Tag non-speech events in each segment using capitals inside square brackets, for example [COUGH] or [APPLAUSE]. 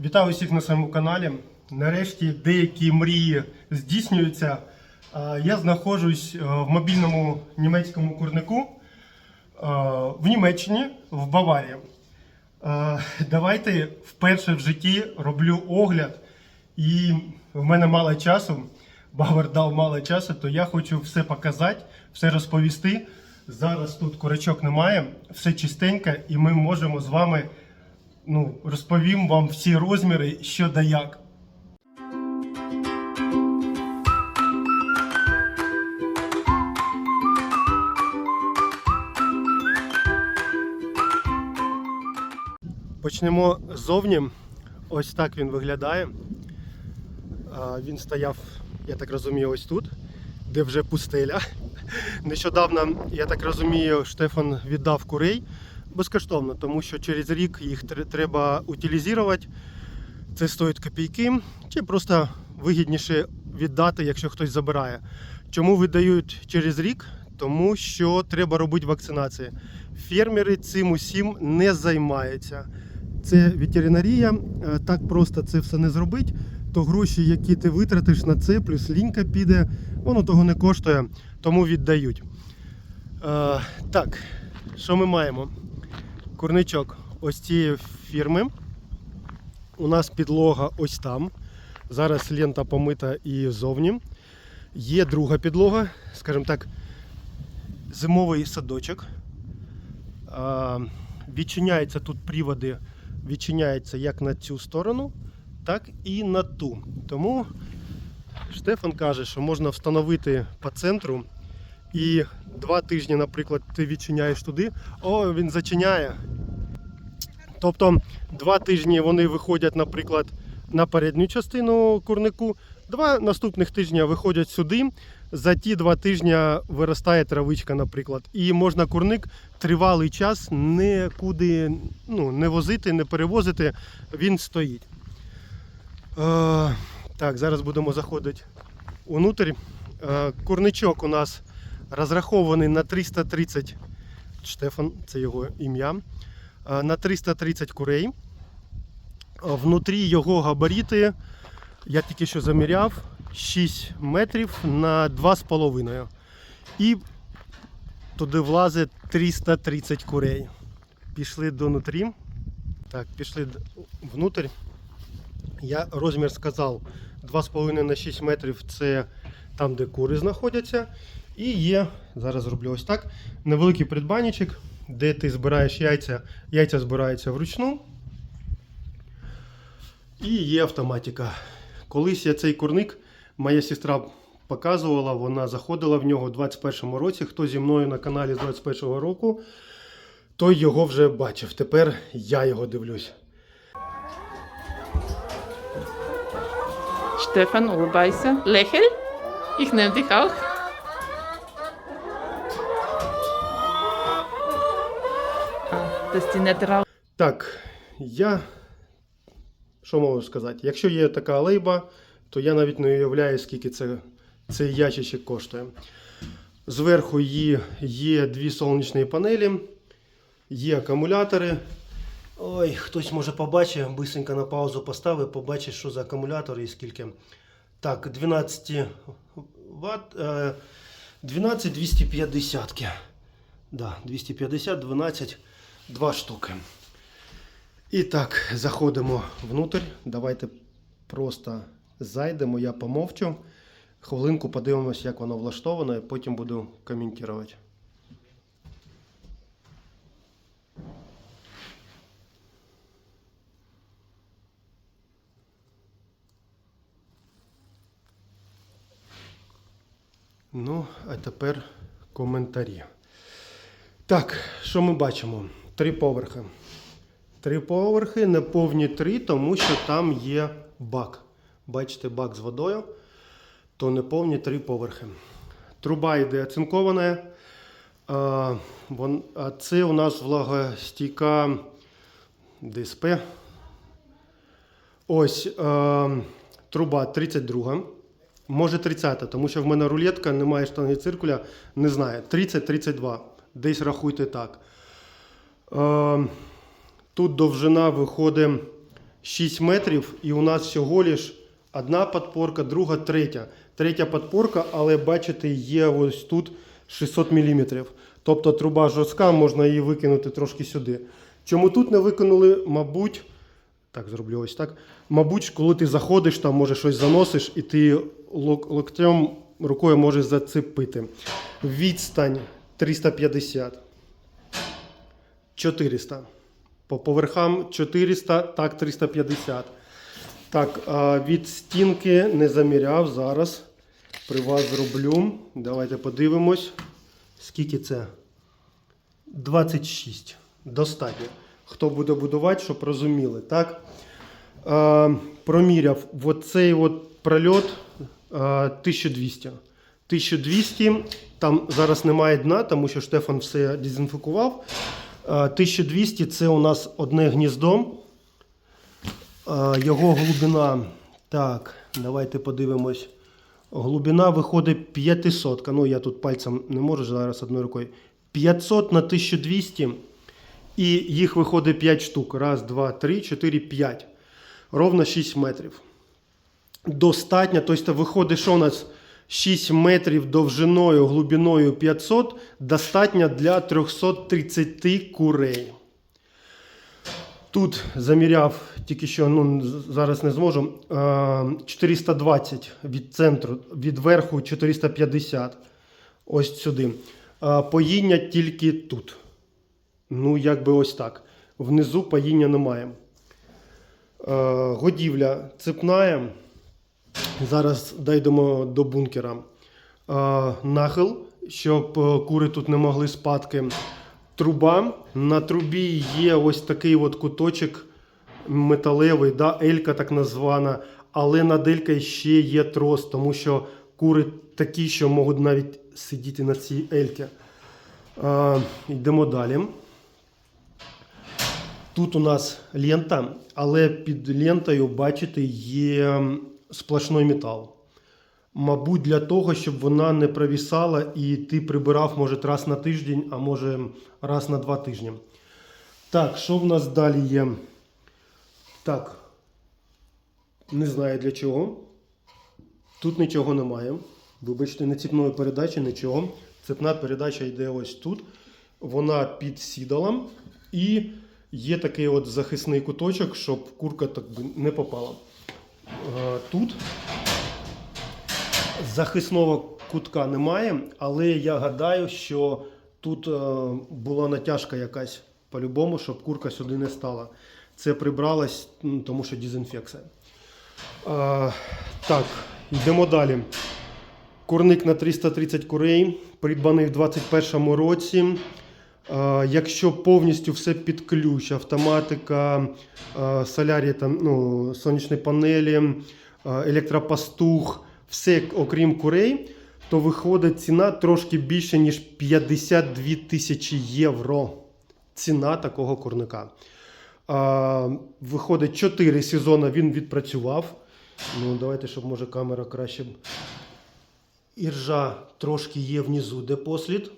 Вітаю усіх на своєму каналі. Нарешті деякі мрії здійснюються. Я знаходжусь е, в мобільному німецькому курнику е, в Німеччині, в Баварії. Е, Давайте вперше в житті роблю огляд, і в мене мало часу. Бавар дав мало часу, то я хочу все показати, все розповісти. Зараз тут курочок немає, все чистенько, і ми можемо з вами ну, розповім вам всі розміри, що да як. Почнемо ззовні. Ось так він виглядає. Він стояв, я так розумію, ось тут, де вже пустеля. [LAUGHS] Нещодавно, я так розумію, Штефан віддав курей безкоштовно, тому що через рік їх треба утилізувати. Це стоїть копійки, чи просто вигідніше віддати, якщо хтось забирає. Чому видають через рік? Тому що треба робити вакцинації. Фермери цим усім не займаються. Це ветеринарія, е, так просто це все не зробить. То гроші, які ти витратиш на це, плюс лінька піде, воно того не коштує, тому віддають. Е, так, що ми маємо? Курничок ось цієї фірми. У нас підлога ось там. Зараз лента помита і зовні. Є друга підлога, скажімо так, зимовий садочок. Відчиняються тут приводи, відчиняються як на цю сторону, так і на ту. Тому Штефан каже, що можна встановити по центру і два тижні, наприклад, ти відчиняєш туди, о, він зачиняє. Тобто два тижні вони виходять, наприклад, на передню частину курнику, два наступних тижня виходять сюди. За ті два тижні виростає травичка, наприклад. І можна курник тривалий час нікуди ну, не возити, не перевозити, він стоїть. Е, так, зараз будемо заходити унутрь. Е, курничок у нас розрахований на 330 Штефан, це його ім'я. Е, На 330 курей. Е, Внутрі його габарити, я тільки що заміряв, 6 метрів на 2,5. І туди влазить 330 курей. Пішли до нутрі. Так, пішли внутрь. Я розмір сказав 2,5 на 6 метрів це там, де кури знаходяться. І є, зараз зроблю ось так, невеликий придбанничок, де ти збираєш яйця. Яйця збираються вручну. І є автоматика. Колись я цей курник, моя сестра показувала, вона заходила в нього у 21-му році. Хто зі мною на каналі з 21-го року, той його вже бачив. Тепер я його дивлюсь. Stefan, улыбайся. Ich nehme dich auch. Die nette Rauch. Так, я що можу сказати? Якщо є така лейба, то я навіть не уявляю, скільки це, цей ящичок коштує. Зверху є, є дві сонячні панелі, є акумулятори. Ой, хтось може побачить, бисенько на паузу поставив, побачить, що за акумулятори і скільки. Так, 12 Вт, е, 12 250. Да, 250, 12, 2 штуки. І так, заходимо внутрь. Давайте просто зайдемо, я помовчу. Хвилинку подивимось, як воно влаштовано, і потім буду коментувати. Ну, а тепер коментарі. Так, що ми бачимо? Три поверхи. Три поверхи, не повні три, тому що там є бак. Бачите, бак з водою, то не повні три поверхи. Труба йде оцинкована. А, це у нас влагостійка ДСП. Ось труба 32. Може 30, тому що в мене рулетка, немає штанги циркуля, не знаю. 30-32. Десь рахуйте так. Е, Тут довжина виходить 6 метрів, і у нас всього лиш одна підпорка, друга, третя. Третя підпорка, але бачите, є ось тут 600 мм. Тобто труба жорстка, можна її викинути трошки сюди. Чому тут не викинули, мабуть, так зроблю ось так. Мабуть, коли ти заходиш, там може щось заносиш, і ти лок- локтем рукою можеш зацепити. Відстань 350. 400. По поверхам 400, так 350. Так, від стінки не заміряв. Зараз при вас зроблю. Давайте подивимось. Скільки це? 26. Достатньо. Хто буде будувати, щоб розуміли. Так? Проміряв оцей от прольот е, 1200. 1200. Там зараз немає дна, тому що Штефан все дезінфікував. Е, 1200 це у нас одне гніздо. Е, Його глибина. Так, давайте подивимось. Глибина виходить 500. Ну, я тут пальцем не можу зараз одною рукою. 500 на 1200. І їх виходить 5 штук. Раз, два, три, чотири, п'ять. Ровно 6 метрів. Достатньо. Тобто виходить, що у нас 6 метрів довжиною, глибиною 500. Достатньо для 330 курей. Тут заміряв тільки що, ну зараз не зможу. е, 420 від центру, від верху 450. Ось сюди. Е, Поїння тільки тут. Ну, якби ось так. Внизу поїння немає. Е, Годівля цепная. Зараз дійдемо до бункера. Нахил, щоб е, кури тут не могли спадки. Труба. На трубі є ось такий от куточок металевий, да, елька так названа. Але над елькою ще є трос, тому що кури такі, що можуть навіть сидіти на цій ельці. Йдемо далі. Тут у нас лента, але під лентою, бачите, є сплошний метал. Мабуть, для того, щоб вона не провісала і ти прибирав, може, раз на тиждень, а може раз на два тижні. Так, що в нас далі є? Так. Не знаю для чого. Тут нічого немає. Вибачте, не ціпної передачі, нічого. Цепна передача йде ось тут. Вона під сідалом. І є такий от захисний куточок, щоб курка так би не попала. Е, Тут захисного кутка немає, але я гадаю, що тут е, була натяжка якась по-любому, щоб курка сюди не стала. Це прибралось, тому що дезінфекція. Е, так, йдемо далі. Курник на 330 курей, придбаний в 2021 році. Якщо повністю все під ключ, автоматика, солярі, там, ну, сонячні панелі, електропастух, все окрім курей, то виходить ціна трошки більше, ніж 52 тисячі євро. Ціна такого курника. Виходить, 4 сезони він відпрацював. Ну, давайте, щоб може камера краще. Іржа трошки є внизу, де послід.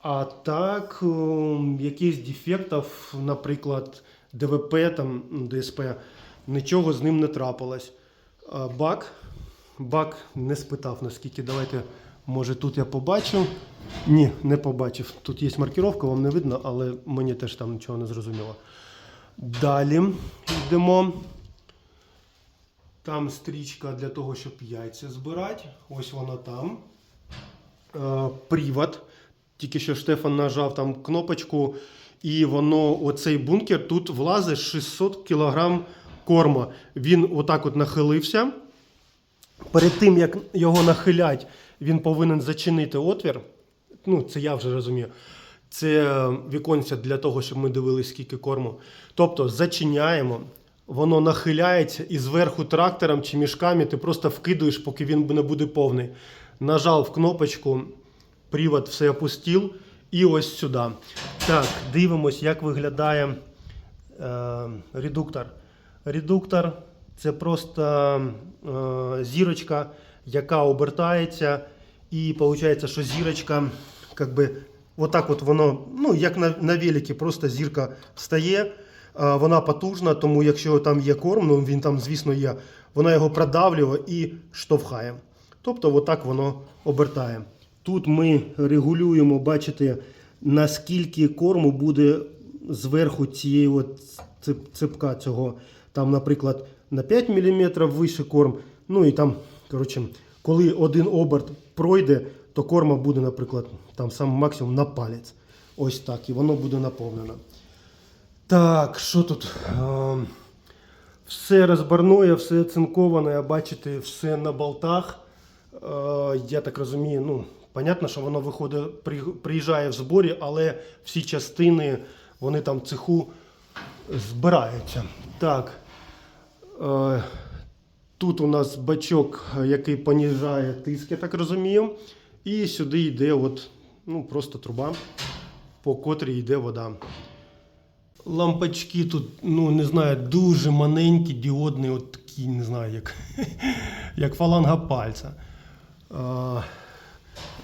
А так, ем, якихось дефектів, наприклад, ДВП, там, ДСП, нічого з ним не трапилось. Бак. Бак не спитав, наскільки. Давайте, може, тут я побачу. Ні, не побачив. Тут є маркіровка, вам не видно, але мені теж там нічого не зрозуміло. Далі йдемо. Там стрічка для того, щоб яйця збирати. Ось вона там. Е, привод. Тільки що Штефан нажав там кнопочку, і воно, оцей бункер, тут влазить 600 кг корма. Він отак от нахилився. Перед тим, як його нахилять, він повинен зачинити отвір. Ну, це я вже розумію. Це віконця для того, щоб ми дивилися, скільки корму. Тобто зачиняємо, воно нахиляється і зверху трактором чи мішками ти просто вкидуєш, поки він не буде повний. Нажав кнопочку, привод все опустив і ось сюди. Так, дивимось, як виглядає е, редуктор. Редуктор це просто е, зірочка, яка обертається, і виходить, що зірочка, як би, отак от воно, ну, як на, на великі, просто зірка встає, Е, Вона потужна, тому якщо там є корм, ну він там, звісно, є, вона його продавлює і штовхає. Тобто, отак воно обертає. Тут ми регулюємо, бачите, наскільки корму буде зверху цієї от цепка цього. Там, наприклад, на 5 мм вище корм. Ну і там, коротше, коли один оберт пройде, то корма буде, наприклад, там сам максимум на палець. Ось так, і воно буде наповнено. Так, що тут? Все розбарное, все цинковане, бачите, все на болтах. Я так розумію, ну, понятно, що воно виходить, приїжджає в зборі, але всі частини, вони там в цеху збираються. Так. Е, тут у нас бачок, е, який поніжає тиск, я так розумію. І сюди йде от, ну, просто труба, по котрій йде вода. Лампочки тут, ну не знаю, дуже маленькі, діодні, от такі, не знаю, як, [LAUGHS] як фаланга пальця.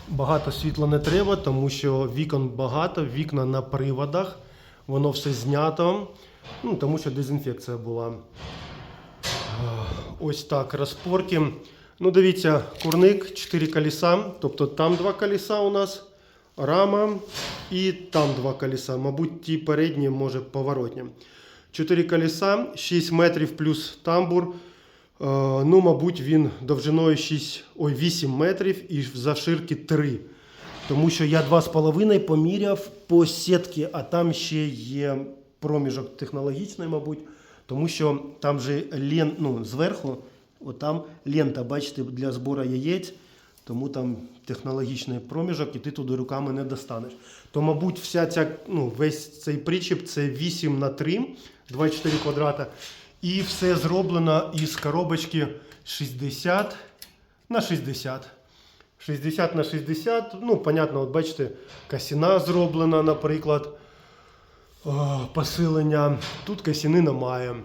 Багато світла не треба, тому що вікон багато, вікна на приводах, воно все знято, ну, тому що дезінфекція була. Ось так, розпорки. Ну, дивіться, курник, 4 колеса, тобто там два колеса у нас, рама і там два колеса. Мабуть, ті передні, може, поворотні. 4 колеса, 6 метрів плюс тамбур. Е, Ну, мабуть, він довжиною 6, ой, 8 метрів і завширки 3. Тому що я 2,5 поміряв по сітки, а там ще є проміжок технологічний, мабуть. Тому що там же лен, ну, зверху, отам лента, бачите, для збору яєць, тому там технологічний проміжок, і ти туди руками не достанеш. То, мабуть, вся ця, ну, весь цей причіп це 8 на 3, 24 квадрата. І все зроблено із коробочки 60 на 60. 60 на 60, ну, понятно, от бачите, касіна зроблена, наприклад, посилення. Тут касіни немає.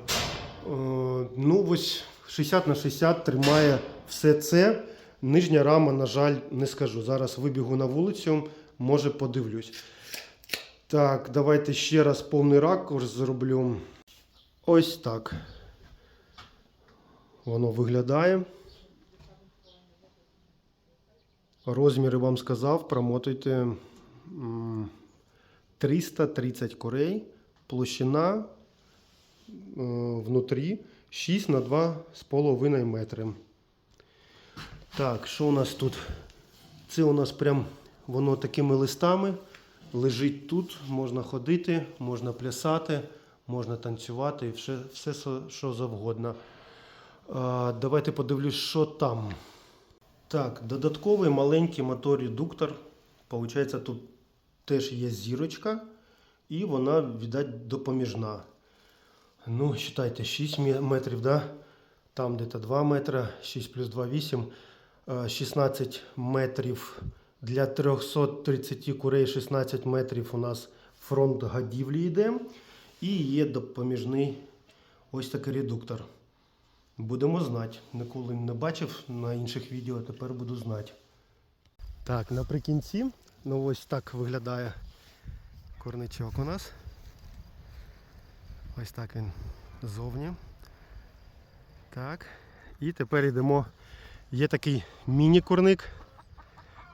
Ну, ось 60 на 60 тримає все це. Нижня рама, на жаль, не скажу. Зараз вибігу на вулицю, може подивлюсь. Так, давайте ще раз повний ракурс зроблю. Ось так. Воно виглядає. Розміри вам сказав, промотуйте 330 курей, площина е, внутрі 6 на 2,5 метри. Так, що у нас тут? Це у нас прям воно такими листами лежить тут, можна ходити, можна плясати, можна танцювати і все, все що- завгодно. Давайте подивлюсь, що там. Так, додатковий маленький мотор-редуктор. Получається, тут теж є зірочка, і вона, віддать, допоміжна. Ну, считайте, 6 метрів, да? там десь 2 метри, 6 плюс 2 8, Е, 16 метрів для 330 курей, 16 метрів у нас фронт годівлі йде. І є допоміжний ось такий редуктор. Будемо знати. Ніколи не бачив на інших відео, тепер буду знати. Так, наприкінці, ну ось так виглядає корничок у нас. Ось так він ззовні. Так. І тепер йдемо. Є такий міні-курник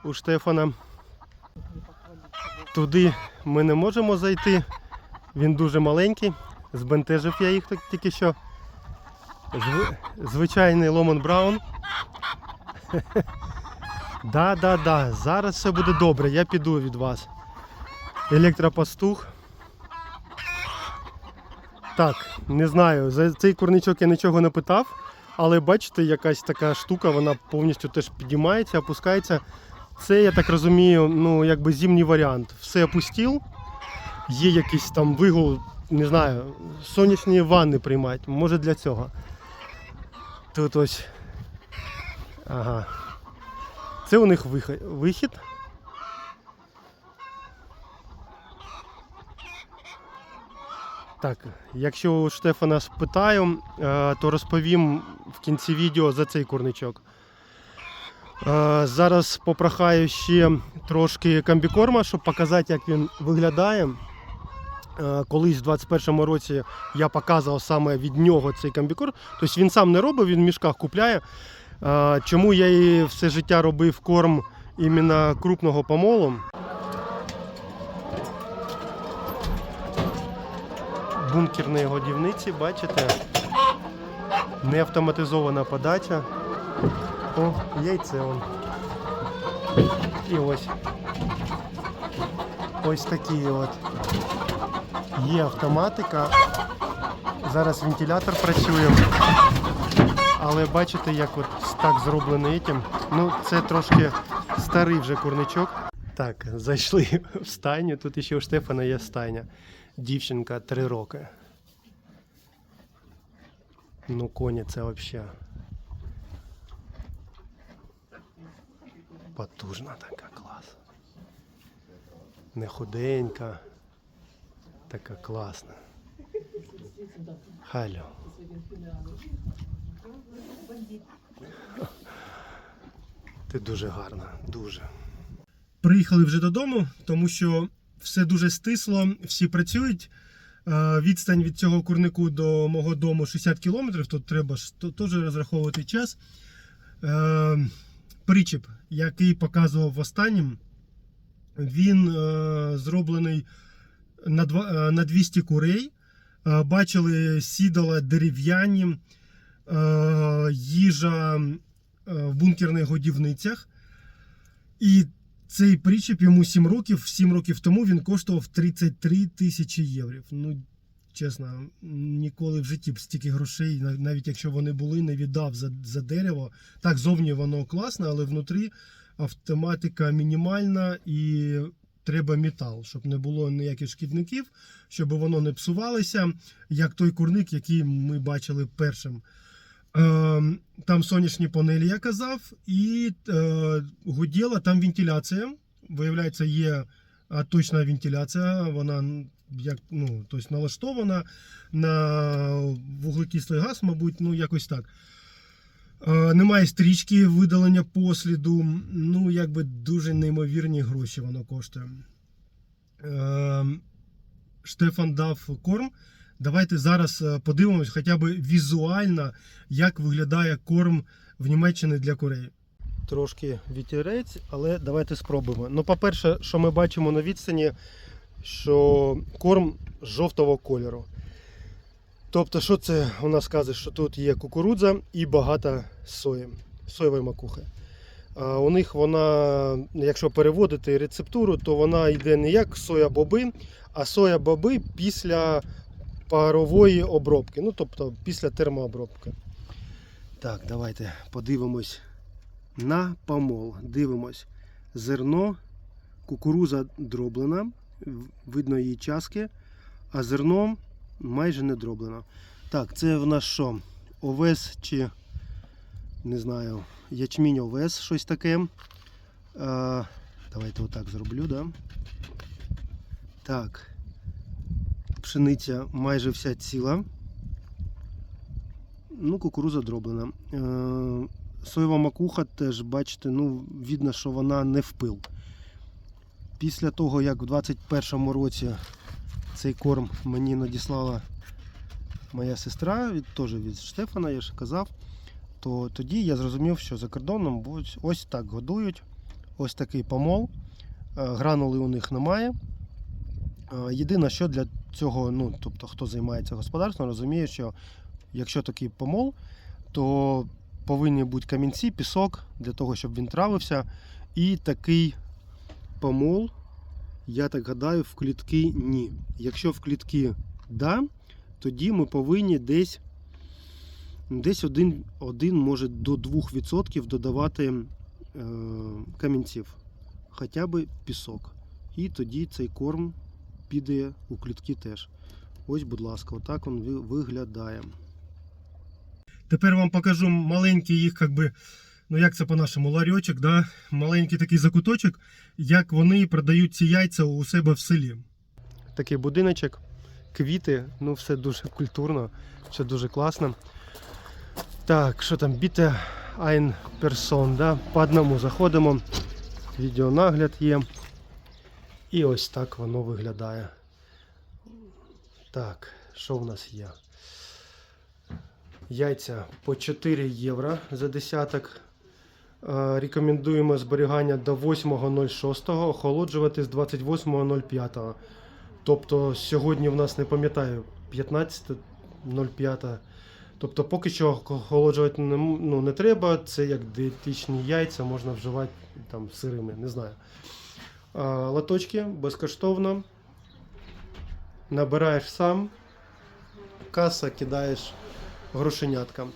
у Штефана. Туди ми не можемо зайти. Він дуже маленький. Збентежив я їх тільки що. Зв... Звичайний Ломан Браун. [LAUGHS] Да, да, да. Зараз все буде добре. Я піду від вас. Електропастух. Так, не знаю. За цей курничок я нічого не питав. Але бачите, якась така штука, вона повністю теж підіймається, опускається. Це, я так розумію, ну, якби зимній варіант. Все опустив. Є якийсь там вигул, не знаю, сонячні ванни приймати. Може для цього. Тут ось. Ага. Це у них вихід. вихід. Так, якщо у Штефана спитаю, е, то розповім в кінці відео за цей курничок. Е, Зараз попрохаю ще трошки комбікорма, щоб показати, як він виглядає. Е, Колись в 21-му році я показував саме від нього цей комбікорм. Тобто він сам не робив, він в мішках купляє. Е, Чому я і все життя робив корм іменно крупного помолу? Бункерної годівниці, бачите? Не автоматизована подача. О, яйце он. І ось. Ось такі от. Є автоматика. Зараз вентилятор працює. Але бачите, як от так зроблений этим. Ну, це трошки старий вже курничок. Так, зайшли в стайню. Тут ще у Штефана є стайня. Дівчинка 3 роки. Ну, коні це взагалі. Потужна така клас. Не худенька. Така класна. Халю. Ти дуже гарна, дуже. Приїхали вже додому, тому що все дуже стисло, всі працюють. Е, Відстань від цього курнику до мого дому 60 кілометрів, тут треба теж розраховувати час. Е, Причіп, який показував в останнім, він е, зроблений на, два, е, на 200 курей. Е, Бачили сідала дерев'яні, е, їжа в бункерних годівницях. І цей причіп йому 7 років. 7 років тому він коштував 33 тисячі євро. Ну, чесно, ніколи в житті б стільки грошей, навіть якщо вони були, не віддав за, за дерево. Так, зовні воно класне, але внутрі автоматика мінімальна і треба метал, щоб не було ніяких шкідників, щоб воно не псувалося, як той курник, який ми бачили першим. Е, Там сонячні панелі, я казав, і е, гуділа, там вентиляція. Виявляється, є точна вентиляція. Вона як, ну, тобто налаштована на вуглекислий газ, мабуть, ну якось так. Е, Немає стрічки видалення посліду. Ну, якби дуже неймовірні гроші воно коштує. Е, Штефан дав корм. Давайте зараз е, подивимось хоча б візуально, як виглядає корм в Німеччині для курей. Трошки вітерець, але давайте спробуємо. Ну, по-перше, що ми бачимо на відстані, що корм жовтого кольору. Тобто, що це у нас каже, що тут є кукурудза і багато сої, соєвої макухи. А у них вона, якщо переводити рецептуру, то вона йде не як соя боби, а соя боби після парової обробки. Ну, тобто після термообробки. Так, давайте подивимось на помол. Дивимось. Зерно, кукуруза дроблена, видно її частки, а зерно майже не дроблено. Так, це в нас що? Овес чи не знаю, ячмінь овес, щось таке. А, давайте отак зроблю, да? Так. Пшениця майже вся ціла. Ну, кукуруза дроблена. Е, соєва макуха теж, бачите, ну, видно, що вона не в пил. Після того, як в 21-му році цей корм мені надіслала моя сестра, від, теж від Штефана, я ж казав, то тоді я зрозумів, що за кордоном ось так годують. Ось такий помол. Е, Гранули у них немає. Е, Єдине, що для цього, ну, тобто, хто займається господарством, розуміє, що якщо такий помол, то повинні бути камінці, пісок для того, щоб він травився. І такий помол, я так гадаю, в клітки ні. Якщо в клітки да, тоді ми повинні десь, десь один, один може до 2% додавати е, камінців, хоча б пісок. І тоді цей корм піде у клітки теж. Ось, будь ласка, отак він виглядає. Тепер вам покажу маленький їх, як би, ну як це по-нашому, ларьочок, да? маленький такий закуточок, як вони продають ці яйця у себе в селі. Такий будиночок, квіти, ну все дуже культурно, все дуже класно. Так, що там, біте ein Person, да? по одному заходимо, відеонагляд є. І ось так воно виглядає. Так, що в нас є? Яйця по 4 євро за десяток. Е, Рекомендуємо зберігання до 8.06, охолоджувати з 28.05. Тобто сьогодні в нас не пам'ятаю 15.05. Тобто поки що охолоджувати не, ну, не треба. Це як дієтичні яйця, можна вживати там сирими, не знаю. Е, Лоточки безкоштовно. Набираєш сам, каса кидаєш грошенятка.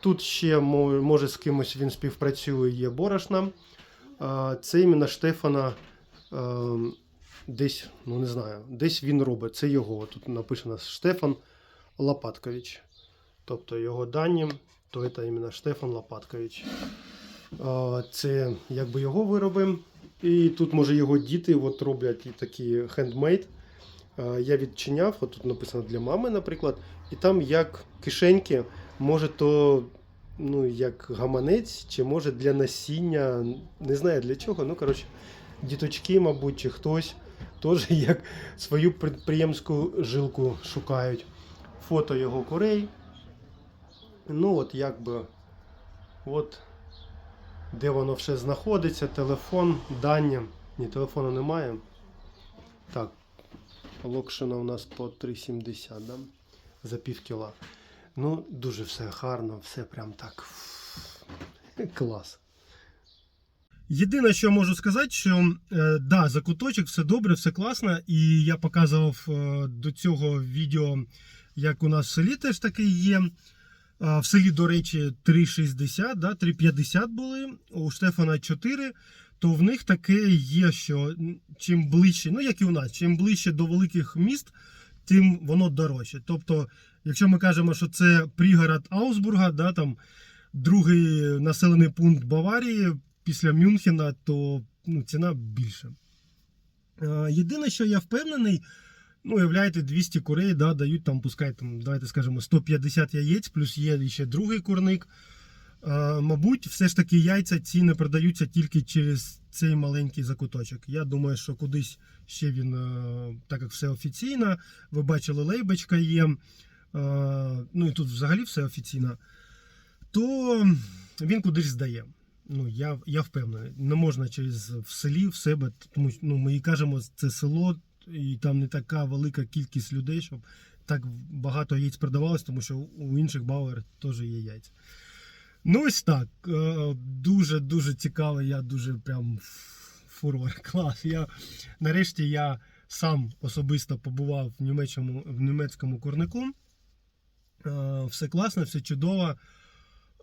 Тут ще може з кимось він співпрацює, є борошна. Це іменно Штефана е, десь, ну не знаю, десь він робить. Це його. Тут написано Штефан Лопаткович. Тобто його дані, то це іменно Штефан Лопаткович. Це якби його вироби. І тут може його діти от роблять і такі хендмейд. Я відчиняв, от тут написано для мами, наприклад, і там як кишеньки, може то ну, як гаманець, чи може для насіння, не знаю для чого. Ну, коротше, діточки, мабуть, чи хтось теж [LAUGHS] як свою підприємську жилку шукають. Фото його курей. Ну, от якби, от де воно все знаходиться, телефон, дані. Ні, телефону немає. Так, Локшина у нас по 3,70, да? За пів кіла. Ну, дуже все гарно, все прям так. [LAUGHS] Клас. Єдине, що можу сказати, що е, да, за куточок все добре, все класно. І я показував е, до цього відео, як у нас в селі теж таке є. В селі, до речі, 3,60, да, 3,50 були, у Штефана 4 то в них таке є, що чим ближче, ну як і у нас, чим ближче до великих міст, тим воно дорожче. Тобто, якщо ми кажемо, що це пригород Аусбурга, да, там другий населений пункт Баварії після Мюнхена, то ну, ціна більша. Єдине, що я впевнений, ну, уявляєте, 200 курей да, дають там, пускай, там, давайте скажемо, 150 яєць, плюс є ще другий курник. Е, Мабуть, все ж таки яйця ці не продаються тільки через цей маленький закуточок. Я думаю, що кудись ще він, е, так як все офіційно, ви бачили, лейбочка є. Е, Ну і тут взагалі все офіційно, то він кудись здає. Ну, я, я впевнений. Не можна через в селі в себе, тому ну, ми і кажемо, це село, і там не така велика кількість людей, щоб так багато яєць продавалось, тому що у інших бауер теж є яйця. Ну, ось так. Е, Дуже дуже цікаво. Я дуже прям фурор [LAUGHS] клас. Я нарешті я сам особисто побував в німецькому, в німецькому курнику. Е, Все класно, все чудово.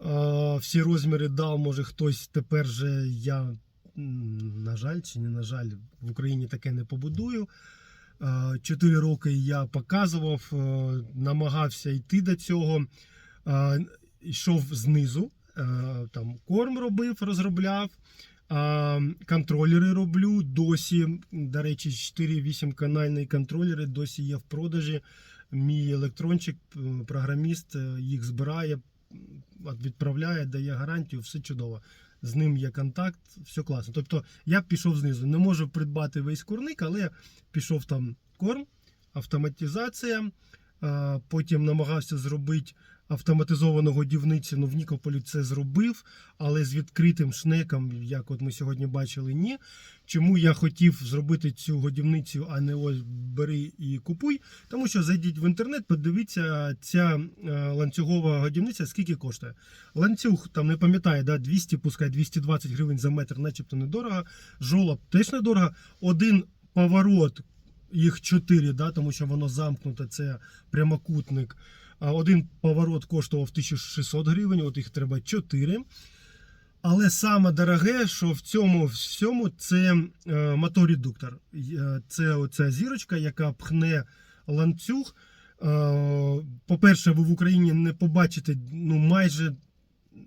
Е, Всі розміри дав, може хтось тепер же я, на жаль, чи не на жаль, в Україні таке не побудую. Е, Чотири роки я показував, намагався йти до цього. Йшов знизу, там корм робив, розробляв. Контролери роблю досі. До речі, 4-8 канальні контролери досі є в продажі. Мій електрончик, е, програміст е, їх збирає, відправляє, дає гарантію, все чудово. З ним є контакт, все класно. Тобто я пішов знизу. Не можу придбати весь курник, але пішов там корм, автоматизація. Потім намагався зробити автоматизовану годівницю. Ну, в Нікополі це зробив, але з відкритим шнеком, як от ми сьогодні бачили, ні. Чому я хотів зробити цю годівницю, а не ось бери і купуй? Тому що зайдіть в інтернет, подивіться, ця е, ланцюгова годівниця скільки коштує. Ланцюг там не пам'ятаю, да, 200, пускай 220 гривень за метр, начебто недорого. Жолоб теж недорого. Один поворот, їх 4, да, тому що воно замкнуте, це прямокутник. Один поворот коштував 1600 гривень, от їх треба 4. Але саме дороге, що в цьому всьому, це е, моторедуктор. Е, Це оця зірочка, яка пхне ланцюг. Е, По-перше, ви в Україні не побачите ну, майже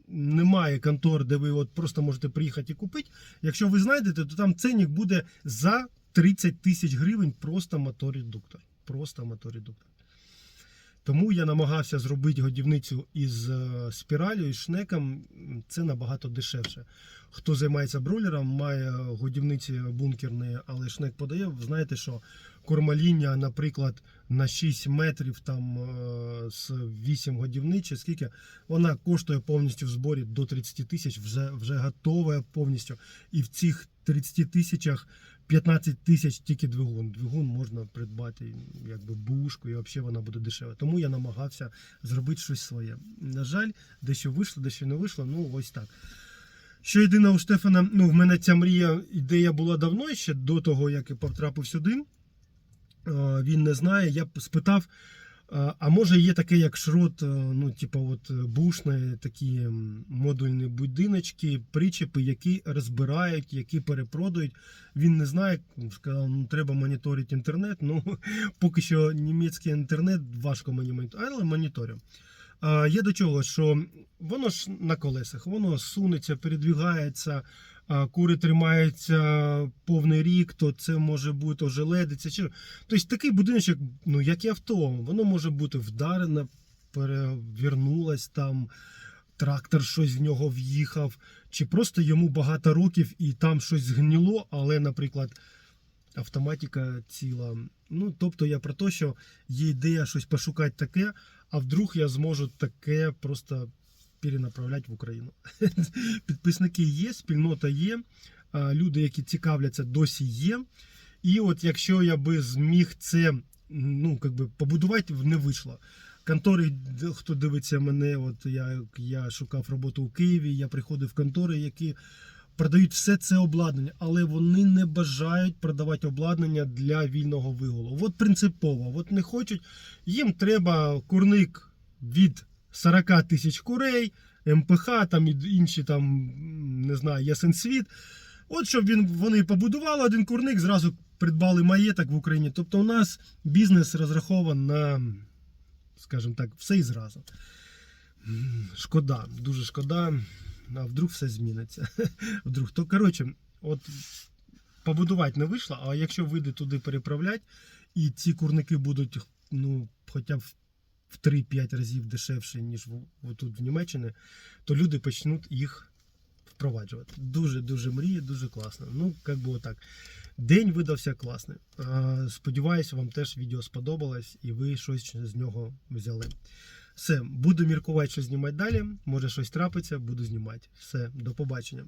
немає контор, де ви от просто можете приїхати і купити. Якщо ви знайдете, то там ценник буде за 30 тисяч гривень просто моторедуктор. Просто моторедуктор. Тому я намагався зробити годівницю із е, спіралю, із шнеком. Це набагато дешевше. Хто займається бройлером, має годівниці бункерні, але шнек подає. Знаєте, що кормоління, наприклад, на 6 метрів там е, з 8 годівниць, скільки, вона коштує повністю в зборі до 30 тисяч, вже, вже готова повністю. І в цих 30 тисячах 15 тисяч тільки двигун. Двигун можна придбати якби бушку, і взагалі вона буде дешева. Тому я намагався зробити щось своє. На жаль, дещо вийшло, дещо не вийшло. Ну ось так. Що єдине у Штефана, ну в мене ця мрія, ідея була давно ще до того, як я потрапив сюди. Він не знає. Я спитав, а може є таке, як шрот, е, ну, типу, от е, бушні такі модульні будиночки, причепи, які розбирають, які перепродають. Він не знає, сказав, ну треба моніторити інтернет. Ну, [LAUGHS] поки що німецький інтернет важко мені моніторити, але моніторю. Є до чого, що воно ж на колесах, воно сунеться, передвігається, кури тримаються повний рік, то це може бути ожеледиться. Чи... Тобто такий будиночок, ну як і авто, воно може бути вдарене, перевернулось там, трактор щось в нього в'їхав, чи просто йому багато років і там щось згніло, але, наприклад, автоматика ціла. Ну, тобто я про те, що є ідея щось пошукати таке, а вдруг я зможу таке просто перенаправляти в Україну. [LAUGHS] Підписники є, спільнота є, люди, які цікавляться, досі є. І от якщо я би зміг це ну, как би, побудувати, не вийшло. Контори, хто дивиться мене, от я, я шукав роботу у Києві, я приходив в контори, які продають все це обладнання, але вони не бажають продавати обладнання для вільного вигулу. От принципово, от не хочуть. Їм треба курник від 40 тисяч курей, МПХ, там і інші там, не знаю, ясенсвіт. От щоб він, вони побудували один курник, зразу придбали маєток в Україні. Тобто у нас бізнес розрахований на, скажімо так, все і зразу. Шкода, дуже шкода. А вдруг все зміниться. [LAUGHS] Вдруг. То, коротше, от побудувати не вийшло, а якщо вийде туди переправляти, і ці курники будуть ну, хоча б в 3-5 разів дешевше, ніж тут в Німеччині, то люди почнуть їх впроваджувати. Дуже-дуже мріє, дуже класно. Ну, як би отак. День видався класний. Сподіваюся, вам теж відео сподобалось і ви щось з нього взяли. Все, буду міркувати, що знімати далі. Може щось трапиться, буду знімати. Все, до побачення.